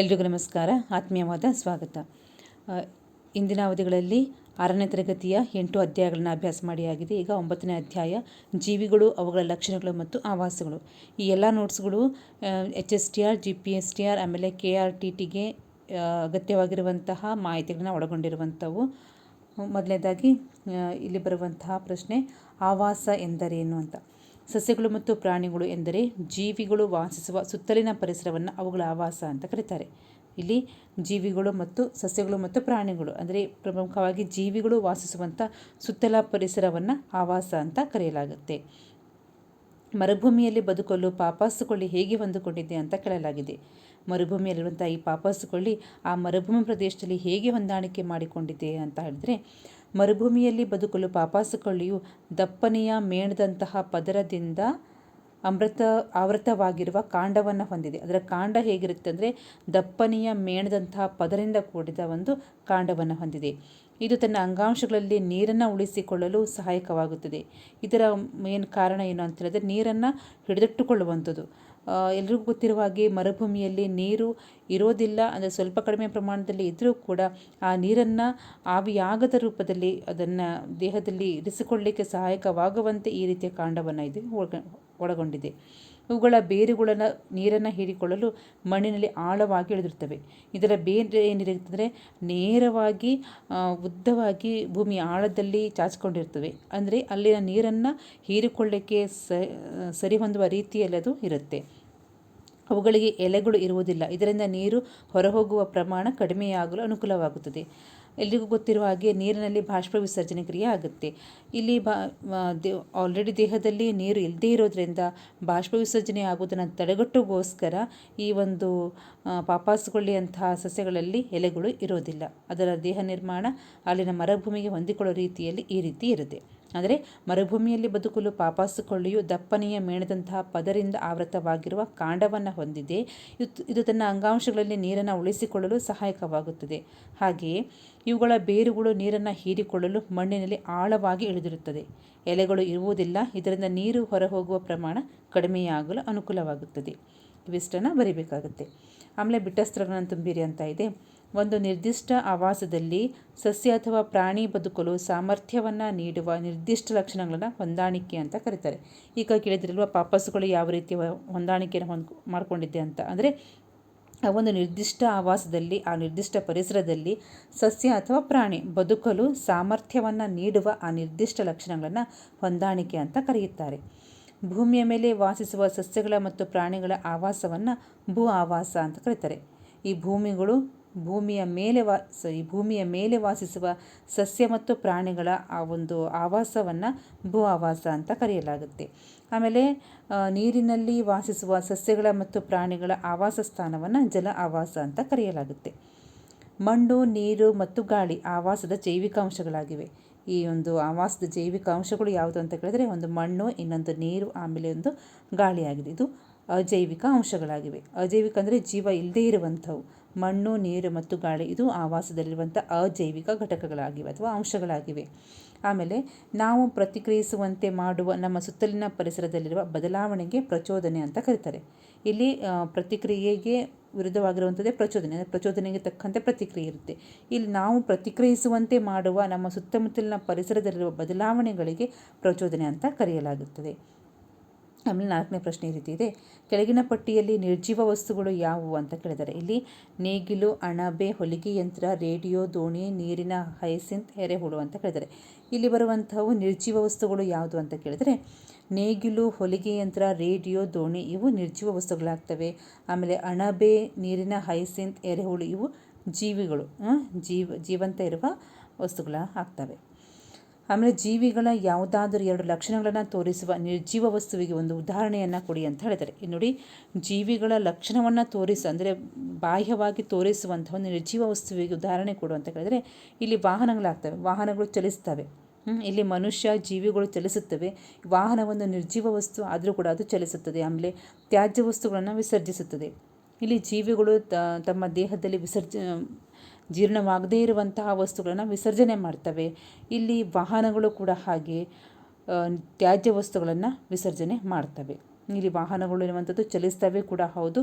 ಎಲ್ರಿಗೂ ನಮಸ್ಕಾರ. ಆತ್ಮೀಯವಾದ ಸ್ವಾಗತ. ಇಂದಿನ ಅವಧಿಗಳಲ್ಲಿ ಆರನೇ ತರಗತಿಯ ಎಂಟು ಅಧ್ಯಾಯಗಳನ್ನು ಅಭ್ಯಾಸ ಮಾಡಿಯಾಗಿದೆ ಈಗ ಒಂಬತ್ತನೇ ಅಧ್ಯಾಯ, ಜೀವಿಗಳು, ಅವುಗಳ ಲಕ್ಷಣಗಳು ಮತ್ತು ಆವಾಸಗಳು. ಈ ಎಲ್ಲ ನೋಟ್ಸ್ಗಳು H S T R, G P S T R, ಆಮೇಲೆ ಕೆ ಆರ್ ಟಿ ಟಿಗೆ ಅಗತ್ಯವಾಗಿರುವಂತಹ ಮಾಹಿತಿಗಳನ್ನ ಒಳಗೊಂಡಿರುವಂಥವು. ಮೊದಲನೇದಾಗಿ ಇಲ್ಲಿ ಬರುವಂತಹ ಪ್ರಶ್ನೆ, ಆವಾಸ ಎಂದರೇನು ಅಂತ. ಸಸ್ಯಗಳು ಮತ್ತು ಪ್ರಾಣಿಗಳು ಎಂದರೆ ಜೀವಿಗಳು ವಾಸಿಸುವ ಸುತ್ತಲಿನ ಪರಿಸರವನ್ನು ಅವುಗಳ ಆವಾಸ ಅಂತ ಕರೀತಾರೆ. ಇಲ್ಲಿ ಜೀವಿಗಳು ಮತ್ತು ಸಸ್ಯಗಳು ಮತ್ತು ಪ್ರಾಣಿಗಳು ಅಂದರೆ ಪ್ರಮುಖವಾಗಿ ಜೀವಿಗಳು ವಾಸಿಸುವಂಥ ಸುತ್ತಲ ಪರಿಸರವನ್ನು ಆವಾಸ ಅಂತ ಕರೆಯಲಾಗುತ್ತೆ. ಮರುಭೂಮಿಯಲ್ಲಿ ಬದುಕಲು ಪಾಪಾಸುಕೊಳ್ಳಿ ಹೇಗೆ ಹೊಂದಿಕೊಂಡಿದೆ ಅಂತ ಕೇಳಲಾಗಿದೆ. ಮರುಭೂಮಿಯಲ್ಲಿರುವಂಥ ಈ ಪಾಪಾಸುಕೊಳ್ಳಿ ಆ ಮರುಭೂಮಿ ಪ್ರದೇಶದಲ್ಲಿ ಹೇಗೆ ಹೊಂದಾಣಿಕೆ ಮಾಡಿಕೊಂಡಿದೆ ಅಂತ ಹೇಳಿದ್ರೆ ಮರುಭೂಮಿಯಲ್ಲಿ ಬದುಕಲು ಪಾಪಾಸುಕೊಳ್ಳಿಯು ದಪ್ಪನೆಯ ಮೇಣದಂತಹ ಪದರದಿಂದ ಅಮೃತ ಆವೃತವಾಗಿರುವ ಕಾಂಡವನ್ನು ಹೊಂದಿದೆ. ಅದರ ಕಾಂಡ ಹೇಗಿರುತ್ತೆ ಅಂದರೆ ದಪ್ಪನೆಯ ಮೇಣದಂತಹ ಪದರಿಂದ ಕೂಡಿದ ಒಂದು ಕಾಂಡವನ್ನು ಹೊಂದಿದೆ. ಇದು ತನ್ನ ಅಂಗಾಂಶಗಳಲ್ಲಿ ನೀರನ್ನು ಉಳಿಸಿಕೊಳ್ಳಲು ಸಹಾಯಕವಾಗುತ್ತದೆ. ಇದರ ಮೇನ್ ಕಾರಣ ಏನು ಅಂತ ಹೇಳಿದ್ರೆ ನೀರನ್ನು ಹಿಡಿದಿಟ್ಟುಕೊಳ್ಳುವಂಥದ್ದು. ಎಲ್ರಿಗೂ ಗೊತ್ತಿರುವ ಹಾಗೆ ಮರುಭೂಮಿಯಲ್ಲಿ ನೀರು ಇರೋದಿಲ್ಲ. ಅಂದರೆ ಸ್ವಲ್ಪ ಕಡಿಮೆ ಪ್ರಮಾಣದಲ್ಲಿ ಇದ್ದರೂ ಕೂಡ ಆ ನೀರನ್ನು ಆವಿಯಾಗದ ರೂಪದಲ್ಲಿ ಅದನ್ನು ದೇಹದಲ್ಲಿ ಇರಿಸಿಕೊಳ್ಳಲಿಕ್ಕೆ ಸಹಾಯಕವಾಗುವಂತೆ ಈ ರೀತಿಯ ಕಾಂಡವನ್ನು ಇದು ಒಳಗ, ಒಳಗೊಂಡಿದೆ. ಇವುಗಳ ಬೇರುಗಳನ್ನು ನೀರನ್ನು ಹೀರಿಕೊಳ್ಳಲು ಮಣ್ಣಿನಲ್ಲಿ ಆಳವಾಗಿ ಇಳಿದಿರ್ತವೆ ಇದರ ಬೇರೆ ಏನಿರುತ್ತಂದರೆ, ನೇರವಾಗಿ ಉದ್ದವಾಗಿ ಭೂಮಿ ಆಳದಲ್ಲಿ ಚಾಚಿಕೊಂಡಿರ್ತವೆ ಅಂದರೆ ಅಲ್ಲಿನ ನೀರನ್ನು ಹೀರಿಕೊಳ್ಳಿಕ್ಕೆ ಸ ಸರಿ ಹೊಂದುವ ರೀತಿಯಲ್ಲಿ ಅದು ಇರುತ್ತೆ. ಅವುಗಳಿಗೆ ಎಲೆಗಳು ಇರುವುದಿಲ್ಲ. ಇದರಿಂದ ನೀರು ಹೊರಹೋಗುವ ಪ್ರಮಾಣ ಕಡಿಮೆಯಾಗಲು ಅನುಕೂಲವಾಗುತ್ತದೆ. ಎಲ್ರಿಗೂ ಗೊತ್ತಿರುವ ಹಾಗೆ ನೀರಿನಲ್ಲಿ ಬಾಷ್ಪ ವಿಸರ್ಜನೆ ಕ್ರಿಯೆ ಆಗುತ್ತೆ. ಇಲ್ಲಿ ಬಾ ಆಲ್ರೆಡಿ ದೇಹದಲ್ಲಿ ನೀರು ಇಲ್ಲದೇ ಇರೋದ್ರಿಂದ ಬಾಷ್ಪ ವಿಸರ್ಜನೆ ಆಗುವುದನ್ನು ತಡೆಗಟ್ಟುಗೋಸ್ಕರ ಈ ಒಂದು ಪಾಪಾಸುಗೊಳ್ಳಿಯಂತಹ ಸಸ್ಯಗಳಲ್ಲಿ ಎಲೆಗಳು ಇರೋದಿಲ್ಲ. ಅದರ ದೇಹ ನಿರ್ಮಾಣ ಅಲ್ಲಿನ ಮರಭೂಮಿಗೆ ಹೊಂದಿಕೊಳ್ಳೋ ರೀತಿಯಲ್ಲಿ ಈ ರೀತಿ ಇರುತ್ತೆ. ಅಂದರೆ ಮರುಭೂಮಿಯಲ್ಲಿ ಬದುಕಲು ಪಾಪಾಸುಕೊಳ್ಳಿಯು ದಪ್ಪನೆಯ ಮೇಣದಂತಹ ಪದರಿಂದ ಆವೃತವಾಗಿರುವ ಕಾಂಡವನ್ನು ಹೊಂದಿದೆ. ಇದು ತನ್ನ ಅಂಗಾಂಶಗಳಲ್ಲಿ ನೀರನ್ನು ಉಳಿಸಿಕೊಳ್ಳಲು ಸಹಾಯಕವಾಗುತ್ತದೆ. ಹಾಗೆಯೇ ಇವುಗಳ ಬೇರುಗಳು ನೀರನ್ನು ಹೀರಿಕೊಳ್ಳಲು ಮಣ್ಣಿನಲ್ಲಿ ಆಳವಾಗಿ ಇಳಿದಿರುತ್ತದೆ. ಎಲೆಗಳು ಇರುವುದಿಲ್ಲ, ಇದರಿಂದ ನೀರು ಹೊರಹೋಗುವ ಪ್ರಮಾಣ ಕಡಿಮೆಯಾಗಲು ಅನುಕೂಲವಾಗುತ್ತದೆ. ಇವಿಷ್ಟನ್ನು ಬರಿಬೇಕಾಗುತ್ತೆ. ಆಮೇಲೆ ಬಿಟ್ಟಸ್ತ್ರಗಳನ್ನು ತುಂಬಿರಿ ಅಂತ ಇದೆ. ಒಂದು ನಿರ್ದಿಷ್ಟ ಆವಾಸದಲ್ಲಿ ಸಸ್ಯ ಅಥವಾ ಪ್ರಾಣಿ ಬದುಕಲು ಸಾಮರ್ಥ್ಯವನ್ನು ನೀಡುವ ನಿರ್ದಿಷ್ಟ ಲಕ್ಷಣಗಳನ್ನು ಹೊಂದಾಣಿಕೆ ಅಂತ ಕರೀತಾರೆ. ಈಗ ಕೇಳಿದ್ರಲ್ವ, ಪಾಪಸ್ಗಳು ಯಾವ ರೀತಿ ಹೊಂದಾಣಿಕೆಯನ್ನು ಹೊಂದ್, ಮಾಡಿಕೊಂಡಿದ್ದೆ ಅಂತ. ಅಂದರೆ ಆ ಒಂದು ನಿರ್ದಿಷ್ಟ ಆವಾಸದಲ್ಲಿ, ಆ ನಿರ್ದಿಷ್ಟ ಪರಿಸರದಲ್ಲಿ ಸಸ್ಯ ಅಥವಾ ಪ್ರಾಣಿ ಬದುಕಲು ಸಾಮರ್ಥ್ಯವನ್ನು ನೀಡುವ ಆ ನಿರ್ದಿಷ್ಟ ಲಕ್ಷಣಗಳನ್ನು ಹೊಂದಾಣಿಕೆ ಅಂತ ಕರೆಯುತ್ತಾರೆ. ಭೂಮಿಯ ಮೇಲೆ ವಾಸಿಸುವ ಸಸ್ಯಗಳ ಮತ್ತು ಪ್ರಾಣಿಗಳ ಆವಾಸವನ್ನು ಭೂ ಆವಾಸ ಅಂತ ಕರೀತಾರೆ. ಈ ಭೂಮಿಗಳು ಭೂಮಿಯ ಮೇಲೆ ವಾ ಸಾರಿ ಭೂಮಿಯ ಮೇಲೆ ವಾಸಿಸುವ ಸಸ್ಯ ಮತ್ತು ಪ್ರಾಣಿಗಳ ಆ ಒಂದು ಆವಾಸವನ್ನು ಭೂ ಆವಾಸ ಅಂತ ಕರೆಯಲಾಗುತ್ತೆ. ಆಮೇಲೆ ನೀರಿನಲ್ಲಿ ವಾಸಿಸುವ ಸಸ್ಯಗಳ ಮತ್ತು ಪ್ರಾಣಿಗಳ ಆವಾಸ ಸ್ಥಾನವನ್ನು ಜಲ ಆವಾಸ ಅಂತ ಕರೆಯಲಾಗುತ್ತೆ. ಮಣ್ಣು, ನೀರು ಮತ್ತು ಗಾಳಿ ಆವಾಸದ ಜೈವಿಕ ಅಂಶಗಳಾಗಿವೆ ಈ ಒಂದು ಆವಾಸದ ಜೈವಿಕ ಅಂಶಗಳು ಯಾವುದು ಅಂತ ಕೇಳಿದ್ರೆ ಒಂದು ಮಣ್ಣು, ಇನ್ನೊಂದು ನೀರು, ಆಮೇಲೆ ಒಂದು ಗಾಳಿಯಾಗಿದೆ. ಇದು ಅಜೈವಿಕ ಅಂಶಗಳಾಗಿವೆ. ಅಜೈವಿಕ ಅಂದರೆ ಜೀವ ಇಲ್ಲದೇ ಇರುವಂಥವು. ಮಣ್ಣು, ನೀರು ಮತ್ತು ಗಾಳಿ ಇದು ಆವಾಸದಲ್ಲಿರುವಂಥ ಅಜೈವಿಕ ಘಟಕಗಳಾಗಿವೆ ಅಥವಾ ಅಂಶಗಳಾಗಿವೆ. ಆಮೇಲೆ ನಾವು ಪ್ರತಿಕ್ರಿಯಿಸುವಂತೆ ಮಾಡುವ ನಮ್ಮ ಸುತ್ತಲಿನ ಪರಿಸರದಲ್ಲಿರುವ ಬದಲಾವಣೆಗೆ ಪ್ರಚೋದನೆ ಅಂತ ಕರೀತಾರೆ. ಇಲ್ಲಿ ಪ್ರತಿಕ್ರಿಯೆಗೆ ವಿರುದ್ಧವಾಗಿರುವಂಥದ್ದೇ ಪ್ರಚೋದನೆ, ಅಂದರೆ ಪ್ರಚೋದನೆಗೆ ತಕ್ಕಂತೆ ಪ್ರತಿಕ್ರಿಯೆ ಇರುತ್ತೆ. ಇಲ್ಲಿ ನಾವು ಪ್ರತಿಕ್ರಿಯಿಸುವಂತೆ ಮಾಡುವ ನಮ್ಮ ಸುತ್ತಮುತ್ತಲಿನ ಪರಿಸರದಲ್ಲಿರುವ ಬದಲಾವಣೆಗಳಿಗೆ ಪ್ರಚೋದನೆ ಅಂತ ಕರೆಯಲಾಗುತ್ತದೆ. ಆಮೇಲೆ ನಾಲ್ಕನೇ ಪ್ರಶ್ನೆ ಈ ರೀತಿ ಇದೆ. ಕೆಳಗಿನ ಪಟ್ಟಿಯಲ್ಲಿ ನಿರ್ಜೀವ ವಸ್ತುಗಳು ಯಾವುವು ಅಂತ ಕೇಳಿದ್ದಾರೆ ಇಲ್ಲಿ ನೇಗಿಲು, ಅಣಬೆ, ಹೊಲಿಗೆ ಯಂತ್ರ, ರೇಡಿಯೋ, ದೋಣಿ, ನೀರಿನ ಹೈಸಿಂತ್ ಎರೆಹುಳು ಅಂತ ಕೇಳಿದ್ದಾರೆ ಇಲ್ಲಿ ಬರುವಂಥವು ನಿರ್ಜೀವ ವಸ್ತುಗಳು ಯಾವುದು ಅಂತ ಕೇಳಿದರೆ ನೇಗಿಲು, ಹೊಲಿಗೆ ಯಂತ್ರ, ರೇಡಿಯೋ, ದೋಣಿ ಇವು ನಿರ್ಜೀವ ವಸ್ತುಗಳಾಗ್ತವೆ. ಆಮೇಲೆ ಅಣಬೆ, ನೀರಿನ ಹೈಸಿಂತ್ ಎರೆಹುಳು ಇವು ಜೀವಿಗಳು ಜೀವ, ಜೀವಂತ ಇರುವ ವಸ್ತುಗಳ ಆಗ್ತವೆ ಆಮೇಲೆ ಜೀವಿಗಳ ಯಾವುದಾದರೂ ಎರಡು ಲಕ್ಷಣಗಳನ್ನು ತೋರಿಸುವ ನಿರ್ಜೀವ ವಸ್ತುವಿಗೆ ಒಂದು ಉದಾಹರಣೆಯನ್ನು ಕೊಡಿ ಅಂತ ಇಲ್ಲಿ ನೋಡಿ, ಜೀವಿಗಳ ಲಕ್ಷಣವನ್ನು ತೋರಿಸ, ಅಂದರೆ ಬಾಹ್ಯವಾಗಿ ತೋರಿಸುವಂಥ ಒಂದು ನಿರ್ಜೀವ ವಸ್ತುವಿಗೆ ಉದಾಹರಣೆ ಕೊಡು ಅಂತ ಹೇಳಿದ್ರೆ, ಇಲ್ಲಿ ವಾಹನಗಳಾಗ್ತವೆ, ವಾಹನಗಳು ಚಲಿಸ್ತವೆ ಇಲ್ಲಿ ಮನುಷ್ಯ, ಜೀವಿಗಳು ಚಲಿಸುತ್ತವೆ ವಾಹನ ಒಂದು ನಿರ್ಜೀವ ವಸ್ತು ಆದರೂ ಕೂಡ ಅದು ಚಲಿಸುತ್ತದೆ, ಆಮೇಲೆ ತ್ಯಾಜ್ಯ ವಸ್ತುಗಳನ್ನು ವಿಸರ್ಜಿಸುತ್ತದೆ. ಇಲ್ಲಿ ಜೀವಿಗಳು ತಮ್ಮ ದೇಹದಲ್ಲಿ ವಿಸರ್ಜ ಜೀರ್ಣವಾಗದೇ ಇರುವಂತಹ ವಸ್ತುಗಳನ್ನು ವಿಸರ್ಜನೆ ಮಾಡ್ತವೆ. ಇಲ್ಲಿ ವಾಹನಗಳು ಕೂಡ ಹಾಗೆ ತ್ಯಾಜ್ಯ ವಸ್ತುಗಳನ್ನು ವಿಸರ್ಜನೆ ಮಾಡ್ತವೆ. ಇಲ್ಲಿ ವಾಹನಗಳು ಇರುವಂಥದ್ದು ಚಲಿಸ್ತವೆ ಕೂಡ ಹೌದು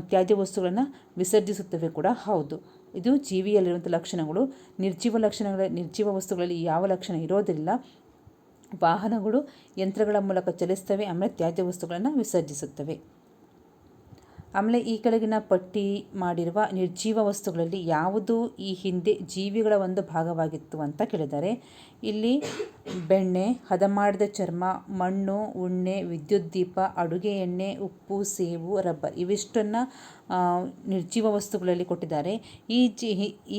ತ್ಯಾಜ್ಯ ವಸ್ತುಗಳನ್ನು ವಿಸರ್ಜಿಸುತ್ತವೆ ಕೂಡ ಹೌದು. ಇದು ಜೀವಿಯಲ್ಲಿರುವಂಥ ಲಕ್ಷಣಗಳು. ನಿರ್ಜೀವ ಲಕ್ಷಣಗಳ, ನಿರ್ಜೀವ ವಸ್ತುಗಳಲ್ಲಿ ಯಾವ ಲಕ್ಷಣ ಇರೋದಿಲ್ಲ. ವಾಹನಗಳು ಯಂತ್ರಗಳ ಮೂಲಕ ಚಲಿಸ್ತವೆ, ಆಮೇಲೆ ತ್ಯಾಜ್ಯ ವಸ್ತುಗಳನ್ನು ವಿಸರ್ಜಿಸುತ್ತವೆ. ಆಮೇಲೆ ಈ ಕೆಳಗಿನ ಪಟ್ಟಿ ಮಾಡಿರುವ ನಿರ್ಜೀವ ವಸ್ತುಗಳಲ್ಲಿ ಯಾವುದು ಈ ಹಿಂದೆ ಜೀವಿಗಳ ಒಂದು ಭಾಗವಾಗಿತ್ತು ಅಂತ ಕೇಳಿದ್ದಾರೆ. ಇಲ್ಲಿ ಬೆಣ್ಣೆ ಹದ ಮಾಡಿದ ಚರ್ಮ, ಮಣ್ಣು, ಉಣ್ಣೆ, ವಿದ್ಯುತ್ ದೀಪ, ಅಡುಗೆ ಎಣ್ಣೆ, ಉಪ್ಪು, ಸೇಬು, ರಬ್ಬರ್ ಇವಿಷ್ಟನ್ನು ನಿರ್ಜೀವ ವಸ್ತುಗಳಲ್ಲಿ ಕೊಟ್ಟಿದ್ದಾರೆ. ಈ ಜಿ,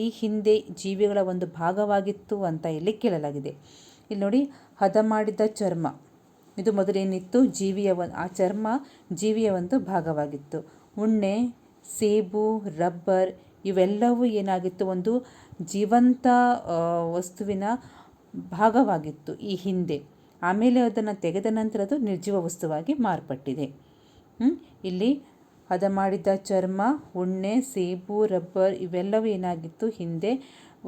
ಈ ಹಿಂದೆ ಜೀವಿಗಳ ಒಂದು ಭಾಗವಾಗಿತ್ತು ಅಂತ ಇಲ್ಲಿ ಕೇಳಲಾಗಿದೆ. ಇಲ್ಲಿ ನೋಡಿ ಹದ ಮಾಡಿದ ಚರ್ಮ. ಇದು ಮೊದಲೇನಿತ್ತು? ಜೀವಿಯ ಆ ಚರ್ಮ ಜೀವಿಯ ಒಂದು ಭಾಗವಾಗಿತ್ತು. ಉಣ್ಣೆ, ಸೇಬು, ರಬ್ಬರ್ ಇವೆಲ್ಲವೂ ಏನಾಗಿತ್ತು? ಒಂದು ಜೀವಂತ ವಸ್ತುವಿನ ಭಾಗವಾಗಿತ್ತು ಈ ಹಿಂದೆ. ಆಮೇಲೆ ಅದನ್ನು ತೆಗೆದ ನಂತರ ಅದು ನಿರ್ಜೀವ ವಸ್ತುವಾಗಿ ಮಾರ್ಪಟ್ಟಿದೆ. ಇಲ್ಲಿ ಹದ ಮಾಡಿದ ಚರ್ಮ, ಉಣ್ಣೆ, ಸೇಬು, ರಬ್ಬರ್ ಇವೆಲ್ಲವೂ ಏನಾಗಿತ್ತು ಹಿಂದೆ?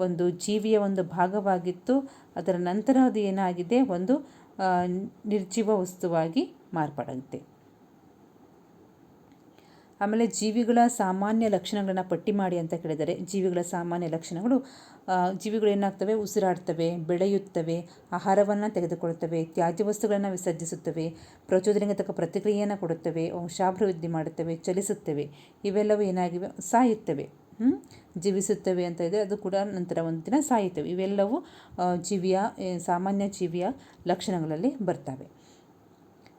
ಒಂದು ಜೀವಿಯ ಒಂದು ಭಾಗವಾಗಿತ್ತು. ಅದರ ನಂತರ ಅದು ಏನಾಗಿದೆ? ಒಂದು ನಿರ್ಜೀವ ವಸ್ತುವಾಗಿ ಮಾರ್ಪಾಡಾಗುತ್ತೆ ಆಮೇಲೆ ಜೀವಿಗಳ ಸಾಮಾನ್ಯ ಲಕ್ಷಣಗಳನ್ನ ಪಟ್ಟಿ ಮಾಡಿ ಅಂತ ಕೇಳಿದರೆ ಜೀವಿಗಳ ಸಾಮಾನ್ಯ ಲಕ್ಷಣಗಳು ಜೀವಿಗಳು ಏನಾಗ್ತವೆ? ಉಸಿರಾಡ್ತವೆ, ಬೆಳೆಯುತ್ತವೆ, ಆಹಾರವನ್ನು ತೆಗೆದುಕೊಳ್ಳುತ್ತವೆ, ತ್ಯಾಜ್ಯ ವಸ್ತುಗಳನ್ನು ವಿಸರ್ಜಿಸುತ್ತವೆ ಪ್ರಚೋದನೆಗೆ ತಕ್ಕ ಪ್ರತಿಕ್ರಿಯೆಯನ್ನು ಕೊಡುತ್ತವೆ ವಂಶಾಭಿವೃದ್ಧಿ ಮಾಡುತ್ತವೆ, ಚಲಿಸುತ್ತವೆ, ಇವೆಲ್ಲವೂ ಏನಾಗಿವೆ? ಸಾಯುತ್ತವೆ. ಜೀವಿಸುತ್ತವೆ ಅಂತ ಇದೆ. ಅದು ಕೂಡ ನಂತರ ಒಂದು ದಿನ ಸಾಯುತ್ತವೆ. ಇವೆಲ್ಲವೂ ಜೀವಿಯ ಸಾಮಾನ್ಯ ಜೀವಿಯ ಲಕ್ಷಣಗಳಲ್ಲಿ ಬರ್ತವೆ.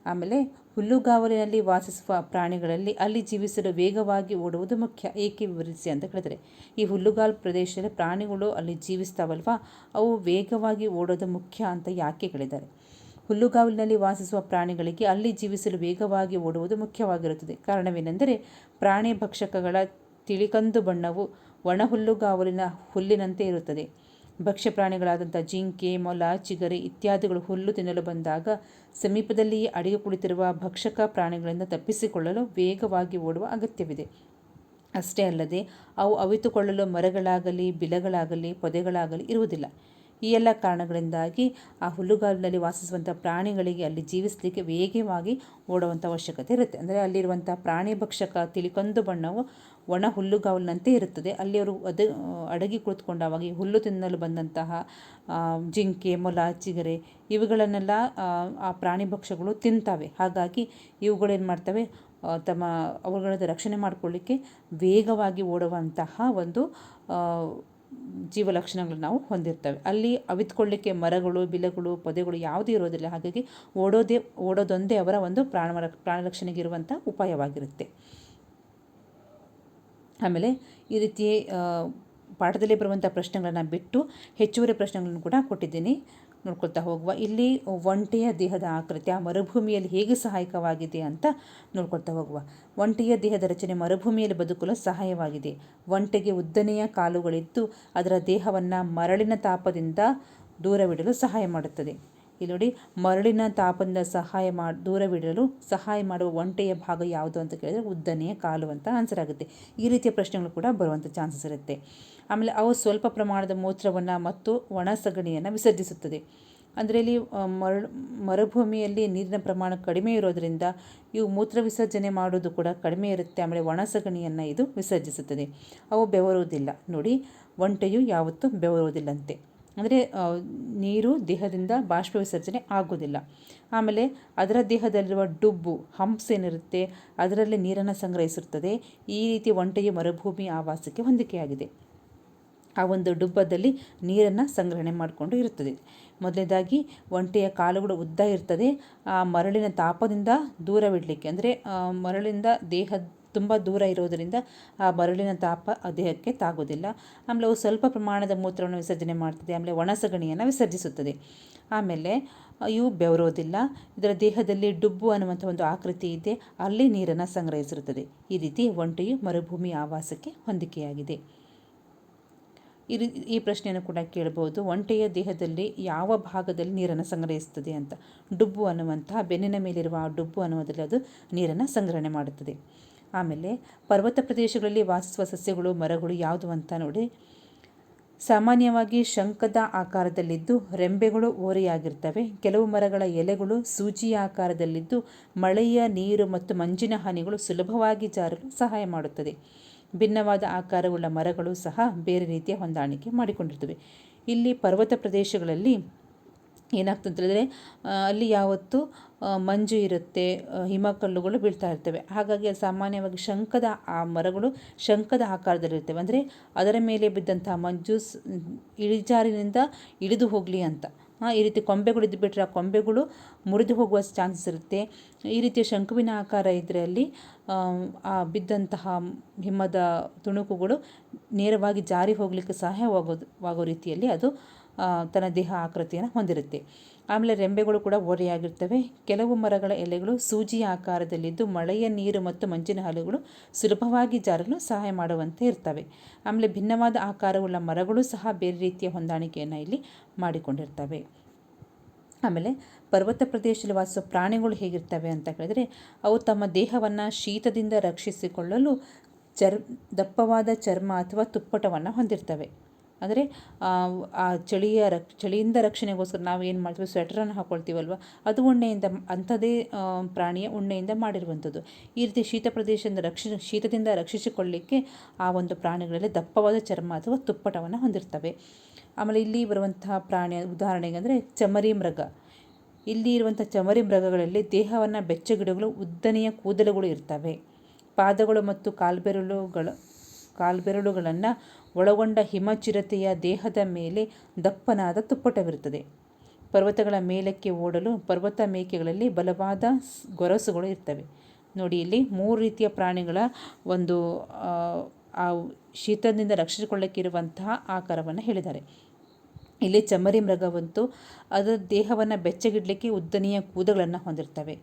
ಆಮೇಲೆ ಹುಲ್ಲುಗಾವಲಿನಲ್ಲಿ ವಾಸಿಸುವ ಪ್ರಾಣಿಗಳಲ್ಲಿ ಅಲ್ಲಿ ಜೀವಿಸಲು ವೇಗವಾಗಿ ಓಡುವುದು ಮುಖ್ಯ. ಏಕೆ ವಿವರಿಸಿ ಅಂತ ಕೇಳಿದರೆ, ಈ ಹುಲ್ಲುಗಾವಲು ಪ್ರದೇಶದಲ್ಲಿ ಪ್ರಾಣಿಗಳು ಅಲ್ಲಿ ಜೀವಿಸ್ತಾವಲ್ವಾ? ಅವು ವೇಗವಾಗಿ ಓಡೋದು ಮುಖ್ಯ ಅಂತ ಯಾಕೆ ಹೇಳಿದ್ದಾರೆ ಹುಲ್ಲುಗಾವಲಿನಲ್ಲಿ ವಾಸಿಸುವ ಪ್ರಾಣಿಗಳಿಗೆ ಅಲ್ಲಿ ಜೀವಿಸಲು ವೇಗವಾಗಿ ಓಡುವುದು ಮುಖ್ಯವಾಗಿರುತ್ತದೆ. ಕಾರಣವೇನೆಂದರೆ, ಪ್ರಾಣಿ ಭಕ್ಷಕಗಳ ತಿಳಿಕಂದು ಬಣ್ಣವು ಒಣಹುಲ್ಲುಗಾವಲಿನ ಹುಲ್ಲಿನಂತೆ ಇರುತ್ತದೆ. ಭಕ್ಷ್ಯ ಪ್ರಾಣಿಗಳಾದಂಥ ಜಿಂಕೆ, ಮೊಲ, ಚಿಗರೆ ಇತ್ಯಾದಿಗಳು ಹುಲ್ಲು ತಿನ್ನಲು ಬಂದಾಗ ಸಮೀಪದಲ್ಲಿಯೇ ಅಡಿಗೆ ಕುಳಿತಿರುವ ಭಕ್ಷಕ ಪ್ರಾಣಿಗಳಿಂದ ತಪ್ಪಿಸಿಕೊಳ್ಳಲು ವೇಗವಾಗಿ ಓಡುವ ಅಗತ್ಯವಿದೆ. ಅಷ್ಟೇ ಅಲ್ಲದೆ, ಅವು ಅವಿತುಕೊಳ್ಳಲು ಮರಗಳಾಗಲಿ, ಬಿಲಗಳಾಗಲಿ, ಪೊದೆಗಳಾಗಲಿ ಇರುವುದಿಲ್ಲ. ಈ ಎಲ್ಲ ಕಾರಣಗಳಿಂದಾಗಿ ಆ ಹುಲ್ಲುಗಾಲಿನಲ್ಲಿ ವಾಸಿಸುವಂಥ ಪ್ರಾಣಿಗಳಿಗೆ ಅಲ್ಲಿ ಜೀವಿಸಲಿಕ್ಕೆ ವೇಗವಾಗಿ ಓಡುವಂಥ ಅವಶ್ಯಕತೆ ಇರುತ್ತೆ. ಅಂದರೆ ಅಲ್ಲಿರುವಂಥ ಪ್ರಾಣಿ ಭಕ್ಷಕ ತಿಳಿಕೊಂದು ಬಣ್ಣವು ಒಣ ಹುಲ್ಲುಗಾವಲಿನಂತೆ ಇರುತ್ತದೆ. ಅಲ್ಲಿ ಅವರು ಅದು ಅಡಗಿ ಕುಳಿತುಕೊಂಡಾಗ ಈ ಹುಲ್ಲು ತಿನ್ನಲು ಬಂದಂತಹ ಜಿಂಕೆ, ಮೊಲ, ಚಿಗರೆ ಇವುಗಳನ್ನೆಲ್ಲ, ಆ ಪ್ರಾಣಿ ಭಕ್ಷಗಳು ತಿಂತಾವೆ. ಹಾಗಾಗಿ ಇವುಗಳೇನು ಮಾಡ್ತವೆ? ತಮ್ಮ ಅವುಗಳದ್ದು ರಕ್ಷಣೆ ಮಾಡಿಕೊಳ್ಳಿಕ್ಕೆ ವೇಗವಾಗಿ ಓಡುವಂತಹ ಒಂದು ಜೀವ ಲಕ್ಷಣಗಳು ನಾವು ಹೊಂದಿರ್ತವೆ. ಅಲ್ಲಿ ಅವಿತ್ಕೊಳ್ಳಿಕ್ಕೆ ಮರಗಳು, ಬಿಲಗಳು, ಪೊದೆಗಳು ಯಾವುದೂ ಇರೋದಿಲ್ಲ. ಹಾಗಾಗಿ ಓಡೋದೇ, ಓಡೋದೊಂದೇ ಅವರ ಒಂದು ಪ್ರಾಣ ಪ್ರಾಣ ರಕ್ಷಣೆಗಿರುವಂಥ ಉಪಾಯವಾಗಿರುತ್ತೆ. ಆಮೇಲೆ ಈ ರೀತಿ ಪಾಠದಲ್ಲಿ ಬರುವಂಥ ಪ್ರಶ್ನೆಗಳನ್ನು ಬಿಟ್ಟು ಹೆಚ್ಚುವರಿ ಪ್ರಶ್ನೆಗಳನ್ನು ಕೂಡ ಕೊಟ್ಟಿದ್ದೀನಿ. ನೋಡ್ಕೊಳ್ತಾ ಹೋಗುವ. ಇಲ್ಲಿ ಒಂಟೆಯ ದೇಹದ ಆಕೃತಿ, ಆ ಮರುಭೂಮಿಯಲ್ಲಿ ಹೇಗೆ ಸಹಾಯಕವಾಗಿದೆ ಅಂತ ನೋಡ್ಕೊಳ್ತಾ ಹೋಗುವ. ಒಂಟೆಯ ದೇಹದ ರಚನೆ ಮರುಭೂಮಿಯಲ್ಲಿ ಬದುಕಲು ಸಹಾಯವಾಗಿದೆ. ಒಂಟೆಗೆ ಉದ್ದನೆಯ ಕಾಲುಗಳಿದ್ದು ಅದರ ದೇಹವನ್ನು ಮರಳಿನ ತಾಪದಿಂದ ದೂರವಿಡಲು ಸಹಾಯ ಮಾಡುತ್ತದೆ. ಇಲ್ಲಿ ನೋಡಿ ಮರಳಿನ ತಾಪದಿಂದ ಸಹಾಯ ಮಾಡಿ ದೂರವಿಡಲು ಸಹಾಯ ಮಾಡುವ ಒಂಟೆಯ ಭಾಗ ಯಾವುದು ಅಂತ ಕೇಳಿದರೆ ಉದ್ದನೆಯ ಕಾಲು ಅಂತ ಆನ್ಸರ್ ಆಗುತ್ತೆ. ಈ ರೀತಿಯ ಪ್ರಶ್ನೆಗಳು ಕೂಡ ಬರುವಂಥ ಚಾನ್ಸಸ್ ಇರುತ್ತೆ. ಆಮೇಲೆ ಅವು ಸ್ವಲ್ಪ ಪ್ರಮಾಣದ ಮೂತ್ರವನ್ನು ಮತ್ತು ಒಣ ಸಗಣಿಯನ್ನು ವಿಸರ್ಜಿಸುತ್ತದೆ. ಅಂದರೆ ಇಲ್ಲಿ ಮರಳು, ಮರುಭೂಮಿಯಲ್ಲಿ ನೀರಿನ ಪ್ರಮಾಣ ಕಡಿಮೆ ಇರೋದರಿಂದ ಇವು ಮೂತ್ರ ವಿಸರ್ಜನೆ ಮಾಡೋದು ಕೂಡ ಕಡಿಮೆ ಇರುತ್ತೆ. ಆಮೇಲೆ ಒಣ ಸಗಣಿಯನ್ನು ಇದು ವಿಸರ್ಜಿಸುತ್ತದೆ. ಅವು ಬೆವರುವುದಿಲ್ಲ. ನೋಡಿ, ಒಂಟೆಯು ಯಾವತ್ತೂ ಬೆವರುವುದಿಲ್ಲಂತೆ. ಅಂದರೆ ನೀರು ದೇಹದಿಂದ ಬಾಷ್ಪ ವಿಸರ್ಜನೆ ಆಗೋದಿಲ್ಲ. ಆಮೇಲೆ ಅದರ ದೇಹದಲ್ಲಿರುವ ಡುಬ್ಬು, ಹಂಪ್ಸ್ ಏನಿರುತ್ತೆ, ಅದರಲ್ಲಿ ನೀರನ್ನು ಸಂಗ್ರಹಿಸಿರುತ್ತದೆ ಈ ರೀತಿ ಒಂಟೆಯ ಮರುಭೂಮಿ ಆವಾಸಕ್ಕೆ ಹೊಂದಿಕೆಯಾಗಿದೆ. ಆ ಒಂದು ಡುಬ್ಬದಲ್ಲಿ ನೀರನ್ನು ಸಂಗ್ರಹಣೆ ಮಾಡಿಕೊಂಡು ಇರುತ್ತದೆ. ಮೊದಲನೇದಾಗಿ ಒಂಟೆಯ ಕಾಲುಗಳು ಉದ್ದ ಇರ್ತದೆ. ಆ ಮರಳಿನ ತಾಪದಿಂದ ದೂರವಿಡಲಿಕ್ಕೆ ಅಂದರೆ ಮರಳಿಂದ ದೇಹ ತುಂಬ ದೂರ ಇರೋದರಿಂದ ಆ ಮರಳಿನ ತಾಪ ದೇಹಕ್ಕೆ ತಾಗೋದಿಲ್ಲ ಆಮೇಲೆ ಅವು ಸ್ವಲ್ಪ ಪ್ರಮಾಣದ ಮೂತ್ರವನ್ನು ವಿಸರ್ಜನೆ ಮಾಡ್ತದೆ. ಆಮೇಲೆ ಒಣಸಗಣಿಯನ್ನು ವಿಸರ್ಜಿಸುತ್ತದೆ. ಆಮೇಲೆ ಇವು ಬೆವರೋದಿಲ್ಲ. ಇದರ ದೇಹದಲ್ಲಿ ಡುಬ್ಬು ಅನ್ನುವಂಥ ಒಂದು ಆಕೃತಿ ಇದೆ. ಅಲ್ಲಿ ನೀರನ್ನು ಸಂಗ್ರಹಿಸಿರುತ್ತದೆ. ಈ ರೀತಿ ಒಂಟೆಯು ಮರುಭೂಮಿ ಆವಾಸಕ್ಕೆ ಹೊಂದಿಕೆಯಾಗಿದೆ. ಈ ಈ ಪ್ರಶ್ನೆಯನ್ನು ಕೂಡ ಕೇಳಬಹುದು. ಒಂಟೆಯ ದೇಹದಲ್ಲಿ ಯಾವ ಭಾಗದಲ್ಲಿ ನೀರನ್ನು ಸಂಗ್ರಹಿಸುತ್ತದೆ ಅಂತ. ಡುಬ್ಬು ಅನ್ನುವಂಥ ಬೆನ್ನಿನ ಮೇಲಿರುವ ಆ ಡುಬ್ಬು ಅನ್ನುವುದರಲ್ಲಿ ಅದು ನೀರನ್ನು ಸಂಗ್ರಹಣೆ ಮಾಡುತ್ತದೆ. ಆಮೇಲೆ ಪರ್ವತ ಪ್ರದೇಶಗಳಲ್ಲಿ ವಾಸಿಸುವ ಸಸ್ಯಗಳು, ಮರಗಳು ಯಾವುದು ಅಂತ ನೋಡಿ. ಸಾಮಾನ್ಯವಾಗಿ ಶಂಖದ ಆಕಾರದಲ್ಲಿದ್ದು ರೆಂಬೆಗಳು ಓರೆಯಾಗಿರ್ತವೆ. ಕೆಲವು ಮರಗಳ ಎಲೆಗಳು ಸೂಜಿಯ ಆಕಾರದಲ್ಲಿದ್ದು ಮಳೆಯ ನೀರು ಮತ್ತು ಮಂಜಿನ ಹನಿಗಳು ಸುಲಭವಾಗಿ ಜಾರಲು ಸಹಾಯ ಮಾಡುತ್ತದೆ. ಭಿನ್ನವಾದ ಆಕಾರವುಳ್ಳ ಮರಗಳು ಸಹ ಬೇರೆ ರೀತಿಯ ಹೊಂದಾಣಿಕೆ ಮಾಡಿಕೊಂಡಿರ್ತವೆ. ಇಲ್ಲಿ ಪರ್ವತ ಪ್ರದೇಶಗಳಲ್ಲಿ ಏನಾಗ್ತದೆ ಹೇಳಿದ್ರೆ ಅಲ್ಲಿ ಯಾವತ್ತೂ ಮಂಜು ಇರುತ್ತೆ ಹಿಮಕಲ್ಲುಗಳು ಬೀಳ್ತಾ ಇರ್ತವೆ. ಹಾಗಾಗಿ ಸಾಮಾನ್ಯವಾಗಿ ಶಂಖದ ಆ ಮರಗಳು ಶಂಖದ ಆಕಾರದಲ್ಲಿರ್ತವೆ. ಅಂದರೆ ಅದರ ಮೇಲೆ ಬಿದ್ದಂತಹ ಮಂಜು ಇಳಿಜಾರಿನಿಂದ ಇಳಿದು ಹೋಗಲಿ ಅಂತ. ಈ ರೀತಿ ಕೊಂಬೆಗಳು ಇದ್ದುಬಿಟ್ರೆ ಆ ಕೊಂಬೆಗಳು ಮುರಿದು ಹೋಗುವ ಚಾನ್ಸಸ್ ಇರುತ್ತೆ. ಈ ರೀತಿಯ ಶಂಕುವಿನ ಆಕಾರ ಇದ್ದರೆ ಅಲ್ಲಿ ಆ ಬಿದ್ದಂತಹ ಹಿಮದ ತುಣುಕುಗಳು ನೇರವಾಗಿ ಜಾರಿ ಹೋಗಲಿಕ್ಕೆ ಸಹಾಯವಾಗೋದು, ಆಗೋ ರೀತಿಯಲ್ಲಿ ಅದು ತನ್ನ ದೇಹ ಆಕೃತಿಯನ್ನು ಹೊಂದಿರುತ್ತೆ. ಆಮೇಲೆ ರೆಂಬೆಗಳು ಕೂಡ ಓರೆಯಾಗಿರ್ತವೆ. ಕೆಲವು ಮರಗಳ ಎಲೆಗಳು ಸೂಜಿಯ ಆಕಾರದಲ್ಲಿದ್ದು ಮಳೆಯ ನೀರು ಮತ್ತು ಮಂಜಿನ ಹಲುಗಳು ಸುಲಭವಾಗಿ ಜಾರಲು ಸಹಾಯ ಮಾಡುವಂತೆ ಇರ್ತವೆ. ಆಮೇಲೆ ಭಿನ್ನವಾದ ಆಕಾರವುಳ್ಳ ಮರಗಳು ಸಹ ಬೇರೆ ರೀತಿಯ ಹೊಂದಾಣಿಕೆಯನ್ನು ಇಲ್ಲಿ ಮಾಡಿಕೊಂಡಿರ್ತವೆ. ಆಮೇಲೆ ಪರ್ವತ ಪ್ರದೇಶದಲ್ಲಿ ವಾಸಿಸುವ ಪ್ರಾಣಿಗಳು ಹೇಗಿರ್ತವೆ ಅಂತ ಹೇಳಿದ್ರೆ ಅವು ತಮ್ಮ ದೇಹವನ್ನು ಶೀತದಿಂದ ರಕ್ಷಿಸಿಕೊಳ್ಳಲು ಚರ್, ದಪ್ಪವಾದ ಚರ್ಮ ಅಥವಾ ತುಪ್ಪಟವನ್ನು ಹೊಂದಿರ್ತವೆ. ಅಂದರೆ ಆ ಚಳಿಯ ರಕ್ ಚಳಿಯಿಂದ ರಕ್ಷಣೆಗೋಸ್ಕರ ನಾವು ಏನು ಮಾಡ್ತೀವಿ ಸ್ವೆಟ್ರನ್ನು ಹಾಕ್ಕೊಳ್ತೀವಲ್ವ ಅದು ಉಣ್ಣೆಯಿಂದ, ಅಂಥದ್ದೇ ಪ್ರಾಣಿಯ ಉಣ್ಣೆಯಿಂದ ಮಾಡಿರುವಂಥದ್ದು. ಈ ರೀತಿ ಶೀತ ಪ್ರದೇಶದಿಂದ ರಕ್ಷ ಶೀತದಿಂದ ರಕ್ಷಿಸಿಕೊಳ್ಳಲಿಕ್ಕೆ ಆ ಒಂದು ಪ್ರಾಣಿಗಳಲ್ಲಿ ದಪ್ಪವಾದ ಚರ್ಮ ಅಥವಾ ತುಪ್ಪಟವನ್ನು ಹೊಂದಿರ್ತವೆ. ಆಮೇಲೆ ಇಲ್ಲಿ ಬರುವಂತಹ ಪ್ರಾಣಿಯ ಉದಾಹರಣೆಗೆ ಅಂದರೆ ಚಮರಿ ಮೃಗ. ಇಲ್ಲಿ ಇರುವಂಥ ಚಮರಿ ಮೃಗಗಳಲ್ಲಿ ದೇಹವನ್ನು ಬೆಚ್ಚಗಿಡಗಳು, ಉದ್ದನೆಯ ಕೂದಲುಗಳು ಇರ್ತವೆ. ಪಾದಗಳು ಮತ್ತು ಕಾಲ್ಬೆರಳುಗಳು, ಕಾಲ್ಬೆರಳುಗಳನ್ನು ಒಳಗೊಂಡ ಹಿಮಚಿರತೆಯ ದೇಹದ ಮೇಲೆ ದಪ್ಪನಾದ ತುಪ್ಪಟವಿರುತ್ತದೆ. ಪರ್ವತಗಳ ಮೇಲಕ್ಕೆ ಓಡಲು ಪರ್ವತ ಮೇಕೆಗಳಲ್ಲಿ ಬಲವಾದ ಗೊರಸುಗಳು ಇರ್ತವೆ. ನೋಡಿ, ಇಲ್ಲಿ ಮೂರು ರೀತಿಯ ಪ್ರಾಣಿಗಳ ಒಂದು, ಆ ಶೀತದಿಂದ ರಕ್ಷಿಸಿಕೊಳ್ಳಕ್ಕಿರುವಂತಹ ಆಕಾರವನ್ನು ಹೇಳಿದ್ದಾರೆ. ಇಲ್ಲಿ ಚಮರಿ ಮೃಗವಂತೂ ಅದರ ದೇಹವನ್ನು ಬೆಚ್ಚಗಿಡಲಿಕ್ಕೆ ಉದ್ದನೆಯ ಕೂದಗಳನ್ನು ಹೊಂದಿರ್ತವೆ.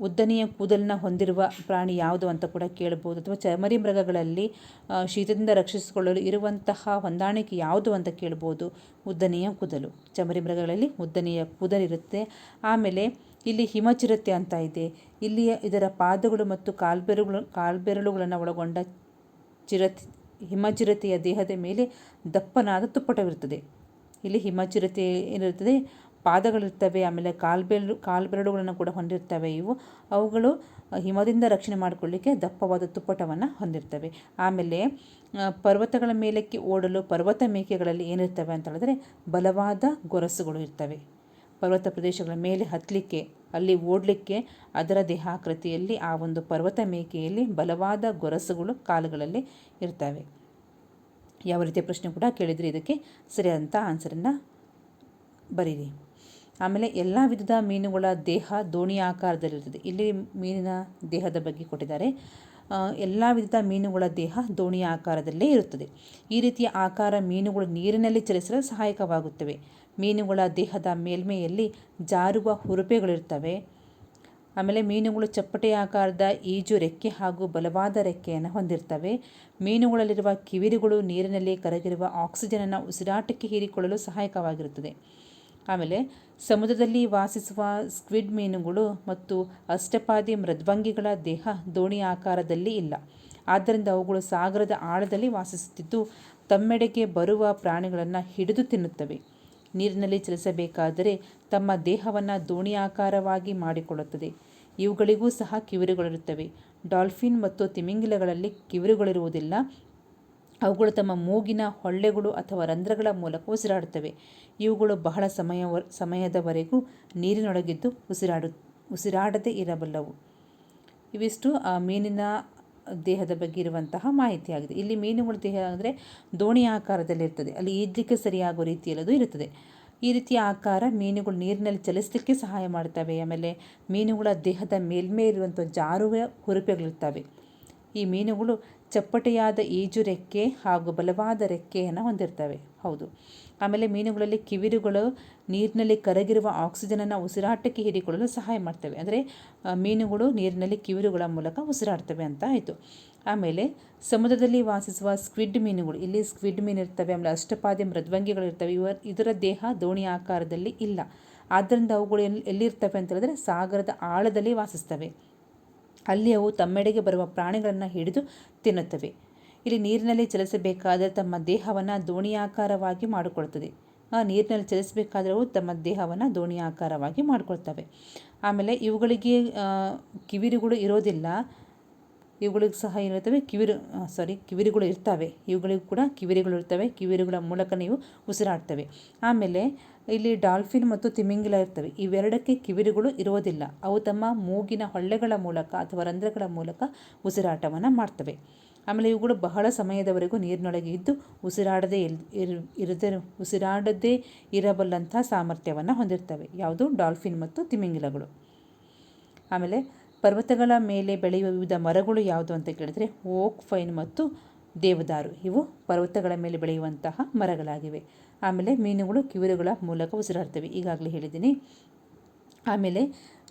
ಉದ್ದನೆಯ ಕೂದಲನ್ನ ಹೊಂದಿರುವ ಪ್ರಾಣಿ ಯಾವುದು ಅಂತ ಕೂಡ ಕೇಳ್ಬೋದು. ಅಥವಾ ಚಮರಿ ಮೃಗಗಳಲ್ಲಿ ಶೀತದಿಂದ ರಕ್ಷಿಸಿಕೊಳ್ಳಲು ಇರುವಂತಹ ಹೊಂದಾಣಿಕೆ ಯಾವುದು ಅಂತ ಕೇಳ್ಬೋದು. ಉದ್ದನೆಯ ಕೂದಲು. ಚಮರಿ ಮೃಗಗಳಲ್ಲಿ ಉದ್ದನೆಯ ಕೂದಲಿರುತ್ತೆ ಆಮೇಲೆ ಇಲ್ಲಿ ಹಿಮಚಿರತೆ ಅಂತ ಇದೆ. ಇಲ್ಲಿಯ ಇದರ ಪಾದಗಳು ಮತ್ತು ಕಾಲ್ಬೆರಳು ಕಾಲ್ಬೆರಳುಗಳನ್ನು ಒಳಗೊಂಡ ಚಿರತೆ, ಹಿಮಚಿರತೆಯ ದೇಹದ ಮೇಲೆ ದಪ್ಪನಾದ ತುಪ್ಪಟವಿರುತ್ತದೆ. ಇಲ್ಲಿ ಹಿಮಚಿರತೆ ಏನಿರುತ್ತದೆ? ಪಾದಗಳಿರ್ತವೆ, ಆಮೇಲೆ ಕಾಲ್ಬೆರಳು ಕಾಲ್ಬೆರಳುಗಳನ್ನು ಕೂಡ ಹೊಂದಿರ್ತವೆ ಇವು. ಅವುಗಳು ಹಿಮದಿಂದ ರಕ್ಷಣೆ ಮಾಡಿಕೊಳ್ಳಿಕ್ಕೆ ದಪ್ಪವಾದ ತುಪ್ಪಟವನ್ನು ಹೊಂದಿರ್ತವೆ. ಆಮೇಲೆ ಪರ್ವತಗಳ ಮೇಲಕ್ಕೆ ಓಡಲು ಪರ್ವತ ಮೇಕೆಗಳಲ್ಲಿ ಏನಿರ್ತವೆ ಅಂತ ಹೇಳಿದ್ರೆ ಬಲವಾದ ಗೊರಸುಗಳು ಇರ್ತವೆ. ಪರ್ವತ ಪ್ರದೇಶಗಳ ಮೇಲೆ ಹತ್ತಲಿಕ್ಕೆ, ಅಲ್ಲಿ ಓಡಲಿಕ್ಕೆ ಅದರ ದೇಹಾಕೃತಿಯಲ್ಲಿ ಆ ಒಂದು ಪರ್ವತ ಮೇಕೆಯಲ್ಲಿ ಬಲವಾದ ಗೊರಸುಗಳು ಕಾಲುಗಳಲ್ಲಿ ಇರ್ತವೆ. ಯಾವ ರೀತಿಯ ಪ್ರಶ್ನೆ ಕೂಡ ಕೇಳಿದರೆ, ಇದಕ್ಕೆ ಸರಿಯಾದಂಥ ಆನ್ಸರನ್ನು ಬರೀರಿ. ಆಮೇಲೆ ಎಲ್ಲ ವಿಧದ ಮೀನುಗಳ ದೇಹ ದೋಣಿ ಆಕಾರದಲ್ಲಿರುತ್ತದೆ. ಇಲ್ಲಿ ಮೀನಿನ ದೇಹದ ಬಗ್ಗೆ ಕೊಟ್ಟಿದ್ದಾರೆ. ಎಲ್ಲ ವಿಧದ ಮೀನುಗಳ ದೇಹ ದೋಣಿಯ ಆಕಾರದಲ್ಲೇ ಇರುತ್ತದೆ. ಈ ರೀತಿಯ ಆಕಾರ ಮೀನುಗಳು ನೀರಿನಲ್ಲಿ ಚಲಿಸಲು ಸಹಾಯಕವಾಗುತ್ತವೆ. ಮೀನುಗಳ ದೇಹದ ಮೇಲ್ಮೆಯಲ್ಲಿ ಜಾರುವ ಹುರುಪೆಗಳಿರ್ತವೆ ಆಮೇಲೆ ಮೀನುಗಳು ಚಪ್ಪಟೆ ಆಕಾರದ ಈಜು ರೆಕ್ಕೆ ಹಾಗೂ ಬಲವಾದ ರೆಕ್ಕೆಯನ್ನು ಹೊಂದಿರ್ತವೆ ಮೀನುಗಳಲ್ಲಿರುವ ಕಿವಿರುಗಳು ನೀರಿನಲ್ಲಿ ಕರಗಿರುವ ಆಕ್ಸಿಜನನ್ನು ಉಸಿರಾಟಕ್ಕೆ ಹೀರಿಕೊಳ್ಳಲು ಸಹಾಯಕವಾಗಿರುತ್ತದೆ. ಆಮೇಲೆ ಸಮುದ್ರದಲ್ಲಿ ವಾಸಿಸುವ ಸ್ಕ್ವಿಡ್ ಮೀನುಗಳು ಮತ್ತು ಅಷ್ಟಪಾದಿ ಮೃದ್ವಂಗಿಗಳ ದೇಹ ದೋಣಿ ಆಕಾರದಲ್ಲಿ ಇಲ್ಲ. ಆದ್ದರಿಂದ ಅವುಗಳು ಸಾಗರದ ಆಳದಲ್ಲಿ ವಾಸಿಸುತ್ತಿದ್ದು, ತಮ್ಮೆಡೆಗೆ ಬರುವ ಪ್ರಾಣಿಗಳನ್ನು ಹಿಡಿದು ತಿನ್ನುತ್ತವೆ. ನೀರಿನಲ್ಲಿ ಚಲಿಸಬೇಕಾದರೆ ತಮ್ಮ ದೇಹವನ್ನು ದೋಣಿ ಆಕಾರವಾಗಿ ಮಾಡಿಕೊಳ್ಳುತ್ತದೆ. ಇವುಗಳಿಗೂ ಸಹ ಕಿವಿರುಗಳಿರುತ್ತವೆ. ಡಾಲ್ಫಿನ್ ಮತ್ತು ತಿಮಿಂಗಿಲಗಳಲ್ಲಿ ಕಿವಿರುಗಳಿರುವುದಿಲ್ಲ. ಅವುಗಳು ತಮ್ಮ ಮೂಗಿನ ಹೊಳ್ಳೆಗಳು ಅಥವಾ ರಂಧ್ರಗಳ ಮೂಲಕ ಉಸಿರಾಡುತ್ತವೆ. ಇವುಗಳು ಬಹಳ ಸಮಯ ಸಮಯದವರೆಗೂ ನೀರಿನೊಳಗಿದ್ದು ಉಸಿರಾಡು, ಉಸಿರಾಡದೇ ಇರಬಲ್ಲವು. ಇವಿಷ್ಟು, ಆ, ಮೀನಿನ ದೇಹದ ಬಗ್ಗೆ ಇರುವಂತಹ ಮಾಹಿತಿಯಾಗಿದೆ. ಇಲ್ಲಿ ಮೀನುಗಳ ದೇಹ ಅಂದರೆ ದೋಣಿ ಆಕಾರದಲ್ಲಿರ್ತದೆ. ಅಲ್ಲಿ ಈಜಲಿಕ್ಕೆ ಸರಿಯಾಗುವ ರೀತಿಯಲ್ಲದು ಇರುತ್ತದೆ. ಈ ರೀತಿಯ ಆಕಾರ ಮೀನುಗಳು ನೀರಿನಲ್ಲಿ ಚಲಿಸಲಿಕ್ಕೆ ಸಹಾಯ ಮಾಡ್ತವೆ. ಆಮೇಲೆ ಮೀನುಗಳ ದೇಹದ ಮೇಲ್ಮೇ ಇರುವಂಥ ಜಾರುವ ಹುರುಪೆಗಳಿರ್ತವೆ. ಈ ಮೀನುಗಳು ಚಪ್ಪಟೆಯಾದ ಈಜು ರೆಕ್ಕೆ ಹಾಗೂ ಬಲವಾದ ರೆಕ್ಕೆಯನ್ನು ಹೊಂದಿರ್ತವೆ. ಹೌದು. ಆಮೇಲೆ ಮೀನುಗಳಲ್ಲಿ ಕಿವಿರುಗಳು, ನೀರಿನಲ್ಲಿ ಕರಗಿರುವ ಆಕ್ಸಿಜನನ್ನು ಉಸಿರಾಟಕ್ಕೆ ಹೀರಿಕೊಳ್ಳಲು ಸಹಾಯ ಮಾಡ್ತವೆ. ಅಂದರೆ ಮೀನುಗಳು ನೀರಿನಲ್ಲಿ ಕಿವಿರುಗಳ ಮೂಲಕ ಉಸಿರಾಡ್ತವೆ ಅಂತ ಆಯಿತು. ಆಮೇಲೆ ಸಮುದ್ರದಲ್ಲಿ ವಾಸಿಸುವ ಸ್ಕ್ವಿಡ್ ಮೀನುಗಳು, ಇಲ್ಲಿ ಸ್ಕ್ವಿಡ್ ಮೀನು ಇರ್ತವೆ, ಆಮೇಲೆ ಅಷ್ಟಪಾದಿ ಮೃದ್ವಂಗಿಗಳು ಇರ್ತವೆ, ಇವ, ಇದರ ದೇಹ ದೋಣಿ ಆಕಾರದಲ್ಲಿ ಇಲ್ಲ. ಆದ್ದರಿಂದ ಅವುಗಳು ಎಲ್ಲಿ ಎಲ್ಲಿರ್ತವೆ ಅಂತ ಹೇಳಿದ್ರೆ ಸಾಗರದ ಆಳದಲ್ಲಿ ವಾಸಿಸ್ತವೆ. ಅಲ್ಲಿ ಅವು ತಮ್ಮೆಡೆಗೆ ಬರುವ ಪ್ರಾಣಿಗಳನ್ನು ಹಿಡಿದು ತಿನ್ನುತ್ತವೆ. ಇಲ್ಲಿ ನೀರಿನಲ್ಲಿ ಚಲಿಸಬೇಕಾದರೆ ತಮ್ಮ ದೇಹವನ್ನು ದೋಣಿಯಾಕಾರವಾಗಿ ಮಾಡಿಕೊಳ್ತದೆ. ಆ ನೀರಿನಲ್ಲಿ ಚಲಿಸಬೇಕಾದ್ರೆ ಅವು ತಮ್ಮ ದೇಹವನ್ನು ದೋಣಿಯಾಕಾರವಾಗಿ ಮಾಡಿಕೊಳ್ತವೆ. ಆಮೇಲೆ ಇವುಗಳಿಗೆ ಕಿವಿರುಗಳು ಇರೋದಿಲ್ಲ. ಇವುಗಳಿಗೆ ಸಹ ಏನಿರ್ತವೆ ಕಿವಿರು ಸಾರಿ ಕಿವಿರುಗಳು ಇರ್ತವೆ. ಇವುಗಳಿಗೂ ಕೂಡ ಕಿವಿರುಗಳು ಇರ್ತವೆ. ಕಿವಿರುಗಳ ಮೂಲಕ ನೀವು ಉಸಿರಾಡ್ತವೆ. ಆಮೇಲೆ ಇಲ್ಲಿ ಡಾಲ್ಫಿನ್ ಮತ್ತು ತಿಮಿಂಗಿಲ ಇರ್ತವೆ. ಇವೆರಡಕ್ಕೆ ಕಿವಿರುಗಳು ಇರೋದಿಲ್ಲ ಅವು ತಮ್ಮ ಮೂಗಿನ ಹೊಳ್ಳೆಗಳ ಮೂಲಕ ಅಥವಾ ರಂಧ್ರಗಳ ಮೂಲಕ ಉಸಿರಾಟವನ್ನು ಮಾಡ್ತವೆ. ಆಮೇಲೆ ಇವುಗಳು ಬಹಳ ಸಮಯದವರೆಗೂ ನೀರಿನೊಳಗೆ ಇದ್ದು ಉಸಿರಾಡದೇ ಇರದೇ, ಉಸಿರಾಡದೇ ಇರಬಲ್ಲಂಥ ಸಾಮರ್ಥ್ಯವನ್ನು ಹೊಂದಿರ್ತವೆ. ಯಾವುದು? ಡಾಲ್ಫಿನ್ ಮತ್ತು ತಿಮಿಂಗಿಲಗಳು. ಆಮೇಲೆ ಪರ್ವತಗಳ ಮೇಲೆ ಬೆಳೆಯುವ ವಿವಿಧ ಮರಗಳು ಯಾವುದು ಅಂತ ಕೇಳಿದರೆ ಓಕ್, ಫೈನ್ ಮತ್ತು ದೇವದಾರು. ಇವು ಪರ್ವತಗಳ ಮೇಲೆ ಬೆಳೆಯುವಂತಹ ಮರಗಳಾಗಿವೆ. ಆಮೇಲೆ ಮೀನುಗಳು, ಕಿವಿರುಗಳ ಮೂಲಕ ಉಸಿರಾಡ್ತವೆ. ಈಗಾಗಲೇ ಹೇಳಿದ್ದೀನಿ. ಆಮೇಲೆ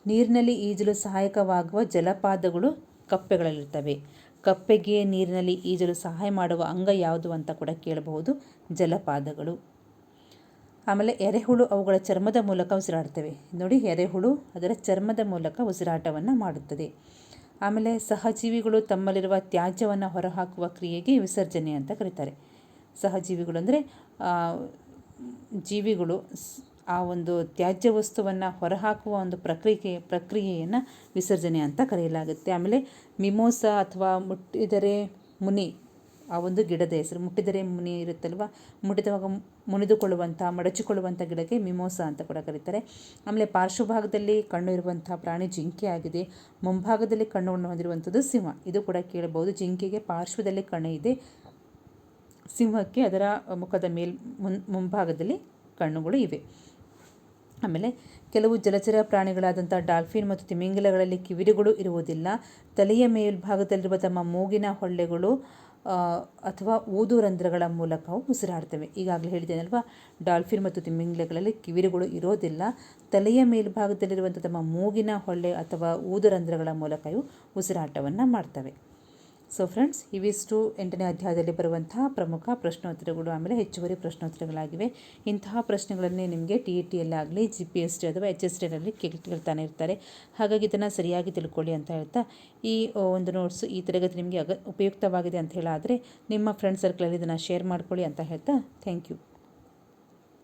ನೀರಿನಲ್ಲಿ ಈಜಲು ಸಹಾಯಕವಾಗುವ ಜಲಪಾತಗಳು ಕಪ್ಪೆಗಳಲ್ಲಿರ್ತವೆ. ಕಪ್ಪೆಗೆ ನೀರಿನಲ್ಲಿ ಈಜಲು ಸಹಾಯ ಮಾಡುವ ಅಂಗ ಯಾವುದು ಅಂತ ಕೂಡ ಕೇಳಬಹುದು. ಜಲಪಾದಗಳು ಆಮೇಲೆ ಎರೆಹುಳು ಅವುಗಳ ಚರ್ಮದ ಮೂಲಕ ಉಸಿರಾಡ್ತವೆ ನೋಡಿ, ಎರೆಹುಳು ಅದರ ಚರ್ಮದ ಮೂಲಕ ಉಸಿರಾಟವನ್ನು ಮಾಡುತ್ತದೆ. ಆಮೇಲೆ ಸಹಜೀವಿಗಳು ತಮ್ಮಲ್ಲಿರುವ ತ್ಯಾಜ್ಯವನ್ನು ಹೊರಹಾಕುವ ಕ್ರಿಯೆಗೆ ವಿಸರ್ಜನೆ ಅಂತ ಕರೀತಾರೆ. ಸಹಜೀವಿಗಳು ಅಂದರೆ ಜೀವಿಗಳು ಆ ಒಂದು ತ್ಯಾಜ್ಯ ವಸ್ತುವನ್ನು ಹೊರಹಾಕುವ ಒಂದು ಪ್ರಕ್ರಿಯೆ, ಪ್ರಕ್ರಿಯೆಯನ್ನು ವಿಸರ್ಜನೆ ಅಂತ ಕರೆಯಲಾಗುತ್ತೆ. ಆಮೇಲೆ ಮಿಮೋಸ ಅಥವಾ ಮುಟ್ಟಿದರೆ ಮುನಿ ಆ ಒಂದು ಗಿಡದ ಹೆಸರು. ಮುಟ್ಟಿದರೆ ಮುನಿ ಇರುತ್ತಲ್ವ? ಮುಟ್ಟಿದವಾಗ ಮುನಿದುಕೊಳ್ಳುವಂಥ, ಮಡಚಿಕೊಳ್ಳುವಂಥ ಗಿಡಕ್ಕೆ ಮಿಮೋಸ ಅಂತ ಕೂಡ ಕರೀತಾರೆ. ಆಮೇಲೆ ಪಾರ್ಶ್ವಭಾಗದಲ್ಲಿ ಕಣ್ಣು ಇರುವಂಥ ಪ್ರಾಣಿ ಜಿಂಕೆ ಆಗಿದೆ. ಮುಂಭಾಗದಲ್ಲಿ ಕಣ್ಣುಗಳನ್ನು ಹೊಂದಿರುವಂಥದ್ದು ಸಿಂಹ. ಇದು ಕೂಡ ಕೇಳಬಹುದು. ಜಿಂಕೆಗೆ ಪಾರ್ಶ್ವದಲ್ಲಿ ಕಣ್ಣು ಇದೆ. ಸಿಂಹಕ್ಕೆ ಅದರ ಮುಖದ ಮೇಲ್, ಮುನ್, ಮುಂಭಾಗದಲ್ಲಿ ಕಣ್ಣುಗಳು ಇವೆ. ಆಮೇಲೆ ಕೆಲವು ಜಲಚರ ಪ್ರಾಣಿಗಳಾದಂಥ ಡಾಲ್ಫಿನ್ ಮತ್ತು ತಿಮಿಂಗಿಲಗಳಲ್ಲಿ ಕಿವಿರುಗಳು ಇರುವುದಿಲ್ಲ. ತಲೆಯ ಮೇಲ್ಭಾಗದಲ್ಲಿರುವ ತಮ್ಮ ಮೂಗಿನ ಹೊಳ್ಳೆಗಳು ಅಥವಾ ಊದು ರಂಧ್ರಗಳ ಮೂಲಕವು ಉಸಿರಾಡ್ತವೆ. ಈಗಾಗಲೇ ಹೇಳಿದ್ದೇನಲ್ವಾ, ಡಾಲ್ಫಿನ್ ಮತ್ತು ತಿಮಿಂಗಿಲಗಳಲ್ಲಿ ಕಿವಿರುಗಳು ಇರೋದಿಲ್ಲ. ತಲೆಯ ಮೇಲ್ಭಾಗದಲ್ಲಿರುವಂಥ ತಮ್ಮ ಮೂಗಿನ ಹೊಳ್ಳೆ ಅಥವಾ ಊದು ರಂಧ್ರಗಳ ಮೂಲಕ ಇವು ಉಸಿರಾಟವನ್ನು ಮಾಡ್ತವೆ. ಸೊ ಫ್ರೆಂಡ್ಸ್ ಇವಿಷ್ಟು ಎಂಟನೇ ಅಧ್ಯಾಯದಲ್ಲಿ ಬರುವಂತಹ ಪ್ರಮುಖ ಪ್ರಶ್ನೋತ್ತರಗಳು, ಆಮೇಲೆ ಹೆಚ್ಚುವರಿ ಪ್ರಶ್ನೋತ್ತರಗಳಾಗಿವೆ. ಇಂತಹ ಪ್ರಶ್ನೆಗಳನ್ನೇ ನಿಮಗೆ ಟಿ ಇ ಟಿಯಲ್ಲಾಗಲಿ ಜಿ ಪಿ ಎಸ್ ಟಿ ಅಥವಾ ಎಚ್ ಎಸ್ ಟಿಯಲ್ಲಿ ಕೇಳ್ತಾನೆ ಇರ್ತಾರೆ. ಹಾಗಾಗಿ ಇದನ್ನು ಸರಿಯಾಗಿ ತಿಳ್ಕೊಳ್ಳಿ ಅಂತ ಹೇಳ್ತಾ, ಈ ಒಂದು ನೋಟ್ಸ್ ಈ ತರಗತಿ ನಿಮಗೆ ಅಗ, ಉಪಯುಕ್ತವಾಗಿದೆ ಅಂತ ಹೇಳಾದರೆ ನಿಮ್ಮ ಫ್ರೆಂಡ್ ಸರ್ಕಲಲ್ಲಿ ಇದನ್ನು ಶೇರ್ ಮಾಡ್ಕೊಳ್ಳಿ ಅಂತ ಹೇಳ್ತಾ ಥ್ಯಾಂಕ್ ಯು